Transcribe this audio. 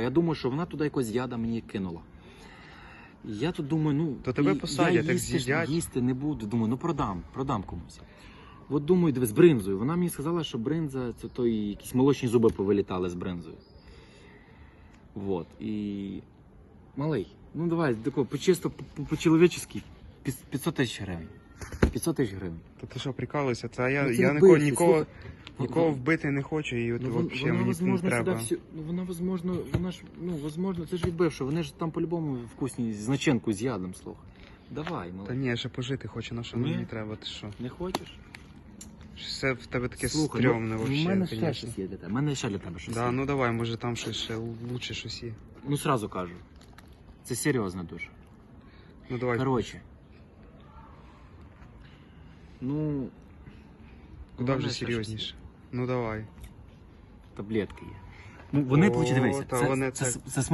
Я думаю, що вона туди якось яда мені кинула. Я тут думаю, ну. То тебе і посадять, я їсти, ж- з'їдять. їсти не буду. Думаю, ну продам, продам комусь. От думаю, диви, з бринзою. Вона мені сказала, що бринза це то і якісь молочні зуби повилітали з бринзою. Вот. І. Малий. Ну давай, тако, по чисто, по- по-чоловічески, 500 тисяч гривень. 500 тисяч гривень. То ти що прикалуєшся? Це я, Ну, це я не нікого, нікого, слухай. Нікого Ну, вбити не хочу, і от Ну, вон- взагалі мені це не возможно, сюди треба. всю, ну, вона, возможно, вона ж, ну, возможно, це ж відбивши, вони ж там по-любому вкусні з начинку з ядом, слухай. Давай, Та малий. ні, я ще пожити хочу, на що Ні? мені треба, ти що? Не хочеш? Все в тебе таке Слухай, стрьомне ну, вообще, У мене ще конечно. щось є для тебе. У мене ще для тебе щось Да, є. ну давай, може там щось ще лучше щось є. Ну, сразу кажу. Це серйозно дуже. Ну давай. Коротше. Ну. Куди у вже мене ще серйозніше? Ну давай. Таблетки є. Ну, вони, О, получи, дивися, та це, вони це, це- це, це смак